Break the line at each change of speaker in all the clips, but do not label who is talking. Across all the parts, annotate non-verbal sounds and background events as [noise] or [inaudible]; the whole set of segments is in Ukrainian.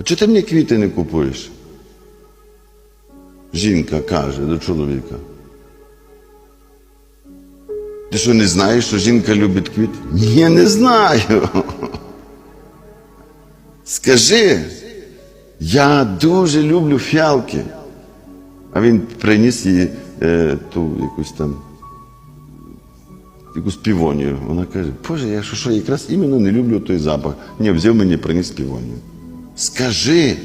А чого ти мені квіти не купуєш? Жінка каже до чоловіка. Ти що не знаєш, що жінка любить квіти? Ні, не знаю. Скажи, я дуже люблю фіалки. А він приніс їй е, ту якусь там якусь півонію. Вона каже, Боже, я що, що якраз іменно не люблю той запах. Ні, взяв мені приніс півонію. Скажи,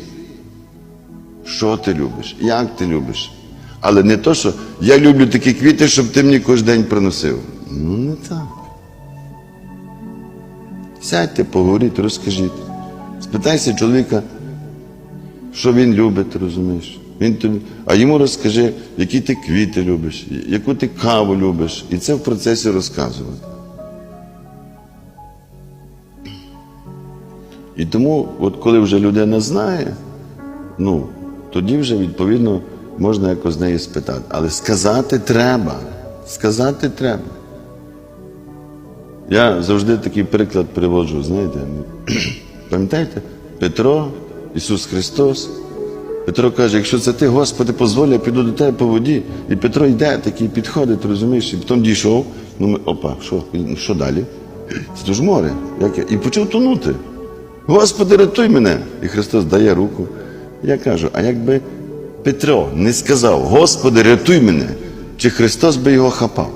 що ти любиш, як ти любиш. Але не то, що я люблю такі квіти, щоб ти мені кожен день приносив. Ну, не так. Сядьте, поговоріть, розкажіть. Спитайся чоловіка, що він любить, розумієш? Він тобі, а йому розкажи, які ти квіти любиш, яку ти каву любиш. І це в процесі розказувати. І тому, от коли вже людина знає, ну, тоді вже відповідно можна якось з неї спитати. Але сказати треба. Сказати треба. Я завжди такий приклад приводжу, знаєте, ну, [clears throat] пам'ятаєте, Петро, Ісус Христос. Петро каже, якщо це ти, Господи, позволь, я піду до тебе по воді. І Петро йде, такий підходить, розумієш, і потім дійшов. Ну, опа, що, що далі? [clears throat] Це ж море. Як я? І почав тонути. Господи, рятуй мене! І Христос дає руку. Я кажу, а якби Петро не сказав, Господи, рятуй мене, чи Христос би його хапав?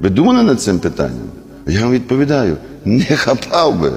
Ви думали над цим питанням? Я вам відповідаю, не хапав би.